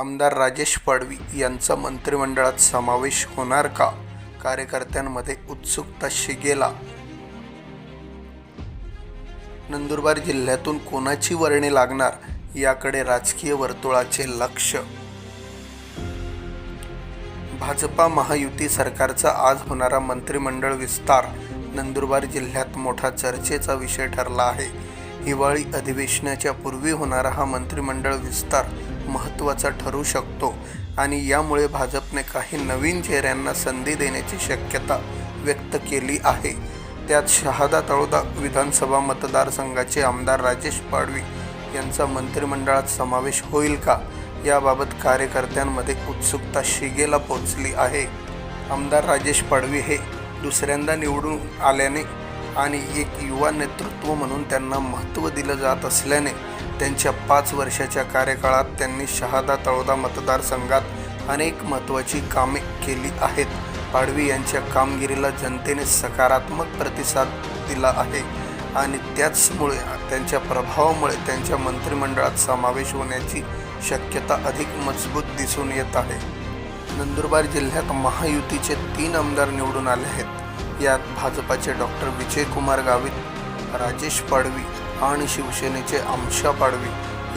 आमदार राजेश पाडवी यांचा मंत्रिमंडळात समावेश होणार का? कार्यकर्त्यांमध्ये उत्सुकता शिगेला. नंदुरबार जिल्ह्यातून कोणाची वर्णी लागणार? याकडे राजकीय वर्तुळाचे लक्ष. भाजपा महायुती सरकारचा आज होणारा मंत्रिमंडळ विस्तार नंदुरबार जिल्ह्यात मोठा चर्चेचा विषय ठरला आहे. हिवाळी अधिवेशनाच्या पूर्वी होणारा हा मंत्रिमंडळ विस्तार महत्त्वाचा ठरू शकतो आणि यामुळे भाजपने काही नवीन चेहऱ्यांना संधी देण्याची शक्यता व्यक्त केली आहे. त्यात शहादा तळोदा विधानसभा मतदारसंघाचे आमदार राजेश पाडवी यांचा मंत्रिमंडळात समावेश होईल का? याबाबत कार्यकर्त्यांमध्ये उत्सुकता शिगेला पोचली आहे. आमदार राजेश पाडवी हे दुसऱ्यांदा निवडून आल्याने आणि एक युवा नेतृत्व म्हणून त्यांना महत्त्व दिलं जात असल्याने त्यांच्या पाच वर्षाच्या कार्यकाळात त्यांनी शहादा तळोदा मतदारसंघात अनेक महत्त्वाची कामे केली आहेत. पाडवी यांच्या कामगिरीला जनतेने सकारात्मक प्रतिसाद दिला आहे आणि त्याचमुळे त्यांच्या प्रभावामुळे त्यांच्या मंत्रिमंडळात समावेश होण्याची शक्यता अधिक मजबूत दिसून येत आहे. नंदुरबार जिल्ह्यात महायुतीचे तीन आमदार निवडून आले आहेत. यात भाजपाचे डॉक्टर विजयकुमार गावित राजेश पाडवी आणि शिवसेनेचे आमशा पाडवी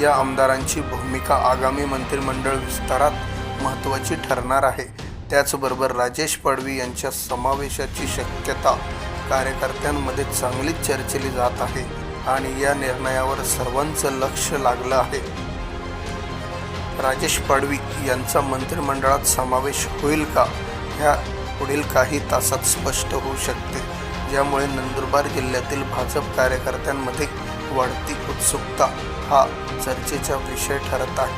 या आमदारांची भूमिका आगामी मंत्रिमंडळ विस्तारात महत्त्वाची ठरणार आहे. त्याचबरोबर राजेश पाडवी यांच्या समावेशाची शक्यता कार्यकर्त्यांमध्ये चांगलीच चर्चेली जात आहे आणि या निर्णयावर सर्वांचं लक्ष लागलं आहे. राजेश पाडवी यांचा मंत्रिमंडळात समावेश होईल का? ह्या पुढील काही तासात स्पष्ट होऊ शकते. ज्यामुळे नंदुरबार जिल्ह्यातील भाजप कार्यकर्त्यांमध्ये वाढती उत्सुकता हा चर्चेचा विषय ठरत आहे.